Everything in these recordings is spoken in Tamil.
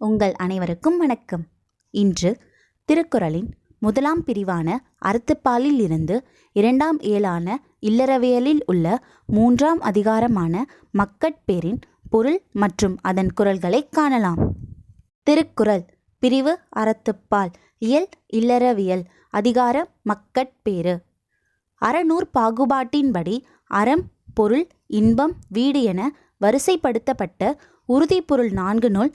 உங்கள் அனைவருக்கும் வணக்கம். இன்று திருக்குறளின் முதலாம் பிரிவான அறத்துப்பாலில் இருந்து இரண்டாம் இயலான இல்லறவியலில் உள்ள மூன்றாம் அதிகாரமான மக்கட்பேரின் பொருள் மற்றும் அதன் குரல்களை காணலாம். திருக்குறள் பிரிவு அறத்துப்பால் இயல் இல்லறவியல் அதிகார மக்கட்பேறு அறநூற் பாகுபாட்டின்படி அறம் பொருள் இன்பம் வீடு என வரிசைப்படுத்தப்பட்ட உறுதிப்பொருள் நான்கு நூல்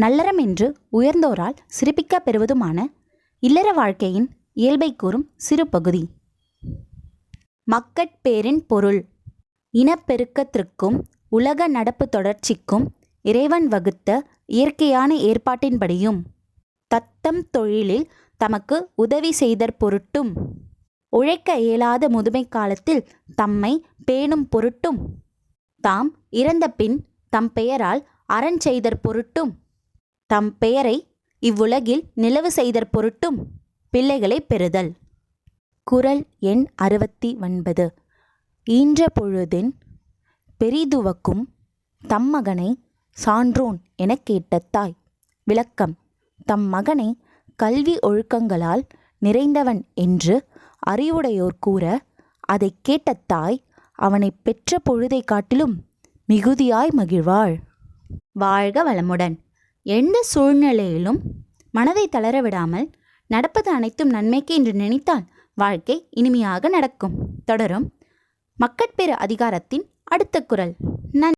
நல்லறம் என்று உயர்ந்தோரால் சிறப்பிக்க பெறுவதுமான இல்லற வாழ்க்கையின் இயல்பை கூறும் சிறு பகுதி. மக்கட்பேரின் பொருள். இனப்பெருக்கத்திற்கும் உலக நடப்பு தொடர்ச்சிக்கும் இறைவன் வகுத்த இயற்கையான ஏற்பாட்டின்படியும் தத்தம் தொழிலில் தமக்கு உதவி செய்தற் பொருட்டும். உழைக்க இயலாத முதுமை காலத்தில் தம்மை பேணும் பொருட்டும். தாம் இறந்த பின் தம் பெயரால் அறஞ் செய்தற் பொருட்டும். தம் பெயரை இவ்வுலகில் நிலவு செய்தற் பொருட்டும் பிள்ளைகளை பெறுதல். குரல் எண் அறுபத்தி ஒன்பது ஈன்ற பொழுதின் பெரிதுவக்கும் தம் மகனை சான்றோன் எனக் கேட்ட தாய். விளக்கம். தம் மகனை கல்வி ஒழுக்கங்களால் நிறைந்தவன் என்று அறிவுடையோர் கூற அதைக் கேட்ட தாய் அவனைப் பெற்ற பொழுதைக் காட்டிலும் மிகுதியாய் மகிழ்வாள். வாழ்க வளமுடன். எந்த சூழ்நிலையிலும் மனதை தளர விடாமல் நடப்பது அனைத்தும் நன்மைக்கு என்று நினைத்தால் வாழ்க்கை இனிமையாக நடக்கும். தொடரும். மக்கட்பெரு அதிகாரத்தின் அடுத்த குரல். நன்றி.